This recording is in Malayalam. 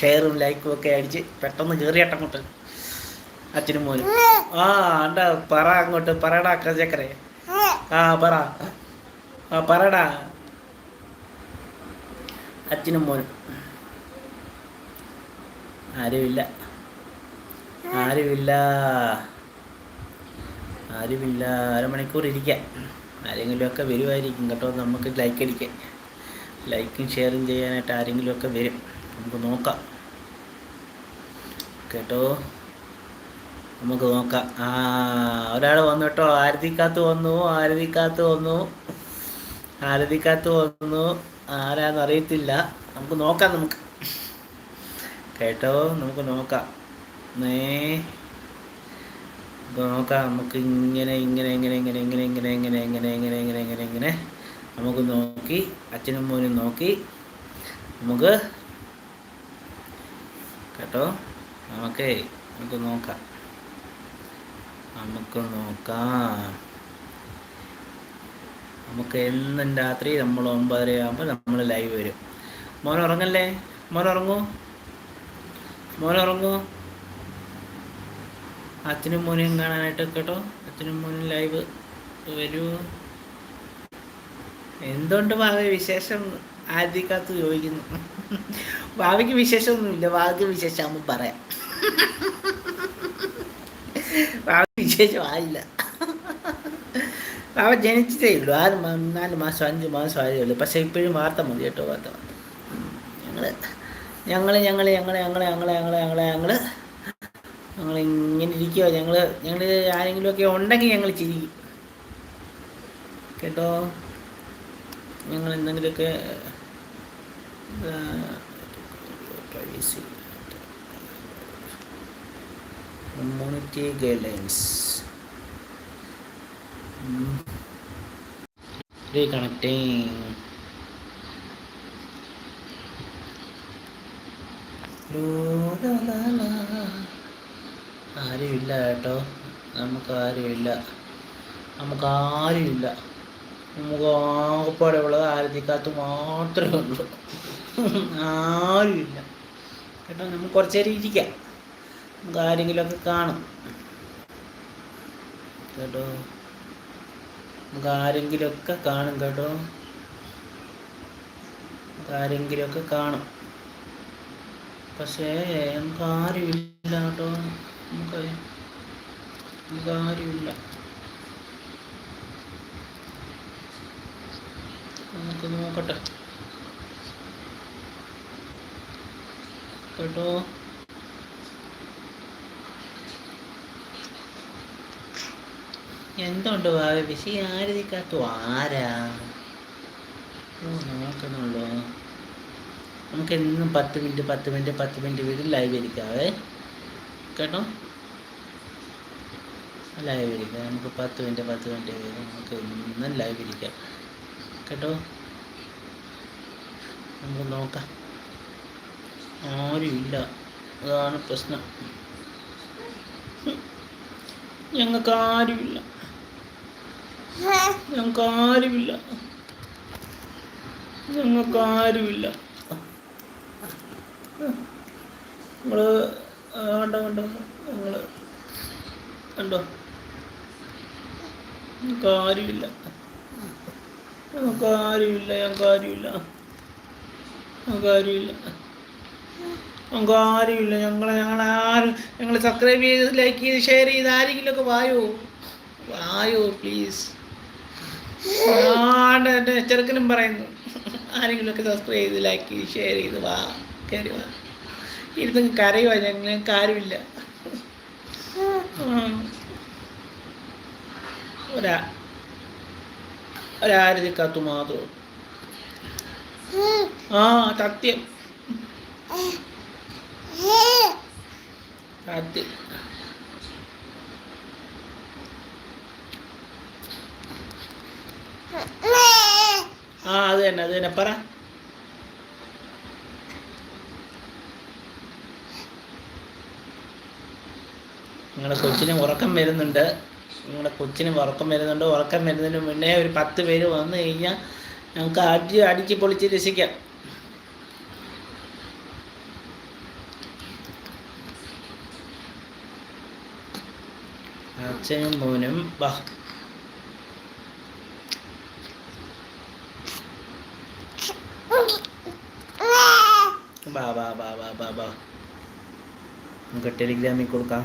ഷെയറും ലൈക്കും ഒക്കെ അടിച്ച് പെട്ടെന്ന് കയറിയട്ടങ്ങോട്ട് അച്ഛനും മോനും. ആ അണ്ട പറ അങ്ങോട്ട്. പറയടാ കജക്കരെ ആ പറ. ആ പറടാ. അച്ഛനും മോനും. ആരുമില്ല. ആരുമില്ല. ആരുമില്ല. അരമണിക്കൂർ ഇരിക്കാം ആരെങ്കിലുമൊക്കെ വരുമായിരിക്കും കേട്ടോ. നമുക്ക് ലൈക്ക് അടിക്കാൻ. ലൈക്കും ഷെയറും ചെയ്യാനായിട്ട് ആരെങ്കിലുമൊക്കെ വരും. നമുക്ക് നോക്കാം കേട്ടോ നമുക്ക് നോക്കാം ആ ഒരാൾ വന്നു കേട്ടോ ആരതിക്കാത്ത് വന്നു ആരതിക്കാത്ത് വന്നു ആരതിക്കാത്ത് വന്നു ആരാന്ന് അറിയത്തില്ല നമുക്ക് നോക്കാം നമുക്ക് കേട്ടോ നമുക്ക് നോക്കാം നേ നോക്കാം നമുക്ക് ഇങ്ങനെ ഇങ്ങനെ ഇങ്ങനെ ഇങ്ങനെ ഇങ്ങനെ ഇങ്ങനെ ഇങ്ങനെ ഇങ്ങനെ ഇങ്ങനെ ഇങ്ങനെ ഇങ്ങനെ ഇങ്ങനെ നമുക്ക് നോക്കി അച്ഛനും മോനും നോക്കി നമുക്ക് കേട്ടോ? നമുക്കേ നമുക്ക് നോക്കാം. നമുക്ക് നോക്കാം. നമുക്ക് എന്നും രാത്രി നമ്മൾ ഒമ്പതര ആകുമ്പോൾ നമ്മൾ ലൈവ് വരും. മോൻ ഉറങ്ങല്ലേ? മോൻ ഉറങ്ങൂ? മോൻ ഉറങ്ങൂ? അച്ഛനും മോനെയും കാണാനായിട്ട് കേട്ടോ? അച്ഛനും മോനും ലൈവ് വരൂ. എന്തുകൊണ്ട് ഭാവി വിശേഷം? ആദ്യക്കാത്ത് ചോദിക്കുന്നു. ഭാവിക്ക് വിശേഷമൊന്നുമില്ല. ഭാവിക്ക് വിശേഷമാകുമ്പോൾ പറയാം. ഭാവി വിശേഷം ആയില്ല അവൻ ജനിച്ചിട്ടേ ഉള്ളൂ ആറ് നാല് മാസം അഞ്ച് മാസം ആയതേ ഉള്ളൂ. പക്ഷേ ഇപ്പോഴും വാർത്ത മതി കേട്ടോ വാർത്ത ഞങ്ങൾ ഞങ്ങൾ ഞങ്ങൾ ഞങ്ങൾ ഞങ്ങൾ ഞങ്ങൾ ഞങ്ങൾ ഞങ്ങൾ ഞങ്ങൾ ഞങ്ങൾ ഇങ്ങനെ ഇരിക്കുക ഞങ്ങൾ ഞങ്ങൾ ആരെങ്കിലുമൊക്കെ ഉണ്ടെങ്കിൽ ഞങ്ങൾ ചിരിക്കും. കേട്ടോ? ഞങ്ങൾ എന്തെങ്കിലുമൊക്കെ കമ്മ്യൂണിറ്റി ഗൈഡ്ലൈൻസ് റീകണക്റ്റിംഗ് ആരുമില്ല കേട്ടോ നമുക്ക് ആരുമില്ല നമുക്ക് ആരുമില്ല നമുക്ക് ആകപ്പാടെ ഉള്ളത് ആരതിക്കകത്ത് മാത്രമേ ഉള്ളൂ ആരുമില്ല. കേട്ടോ നമുക്ക് കുറച്ച് നേരം ഇരിക്കാം. നമുക്ക് ആരെങ്കിലുമൊക്കെ കാണും. കേട്ടോ നമുക്ക് ആരെങ്കിലുമൊക്കെ കാണും കേട്ടോ. നമുക്ക് ആരെങ്കിലുമൊക്കെ കാണും. പക്ഷേ നമുക്ക് ആരുമില്ല കേട്ടോ. നമുക്ക് നമുക്ക് ആരുമില്ല. നമുക്ക് നോക്കട്ടെ. കേട്ടോ. എന്തുണ്ട് ഭാവി വിശി ആരതിക്കാത്തു? ആരാ? ഓ നോക്കണുള്ളൂ. നമുക്ക് എന്നും പത്ത് മിനിറ്റ് പത്ത് മിനിറ്റ് പത്ത് മിനിറ്റ് വീട്ടിൽ ലൈവ് ഇരിക്കാവേ. കേട്ടോ? ലൈവ് ഇരിക്കാം. നമുക്ക് പത്ത് മിനിറ്റ് പത്ത് മിനിറ്റ് വീട് നമുക്ക് എന്നും ലൈവ് ഇരിക്കാം. കേട്ടോ? നമുക്ക് നോക്കാം. ആരുമില്ല. അതാണ് പ്രശ്നം. ഞങ്ങൾക്ക് ആരുമില്ല. ഞങ്ങൾക്ക് ആരുമില്ല. ഞങ്ങൾക്ക് ആരുമില്ല. നമ്മൾ കണ്ടോ കണ്ടോ ഞങ്ങൾ കണ്ടോ? ഞങ്ങൾക്ക് ആരുമില്ല. ഞങ്ങൾക്ക് ആരുമില്ല ഞങ്ങൾക്ക് ആരുമില്ല. ഞങ്ങൾക്ക് ആരുമില്ല. ഞങ്ങൾക്ക് ആരുമില്ല ഞങ്ങൾ ആരും ഞങ്ങൾ സബ്സ്ക്രൈബ് ചെയ്ത് ലൈക്ക് ചെയ്ത് ഷെയർ ചെയ്ത് ആരെങ്കിലുമൊക്കെ വായോ? വായോ പ്ലീസ് ആണ്ട് ചെറുക്കനും പറയുന്നു. ആരെങ്കിലുമൊക്കെ സബ്സ്ക്രൈബ് ചെയ്ത് ലൈക്ക് ചെയ്ത് ഷെയർ ചെയ്ത് വാ കയറി വാ. ഇരുന്ന് കരയുവാ ഞങ്ങൾ ഞങ്ങൾക്ക് ആരുമില്ല ഒരാ ഒരാരതിക്കകത്തു മാത്രം ആ സത്യം. സത്യം ആ അത് തന്നെ അത് തന്നെ. പറ. നിങ്ങളുടെ കൊച്ചിന് ഉറക്കം വരുന്നുണ്ട്. നിങ്ങളുടെ കൊച്ചിന് ഉറക്കം വരുന്നുണ്ട്. ഉറക്കം വരുന്നതിന് മുന്നേ ഒരു പത്ത് പേര് വന്നു കഴിഞ്ഞാൽ നമുക്ക് അടി അടിച്ച് പൊളിച്ച് രസിക്കാം അച്ഛനും മോനും വാ. ബാ ബാ ബാ ബാ ബാ നമുക്ക് ടെലിഗ്രാമിൽ കൊടുക്കാം.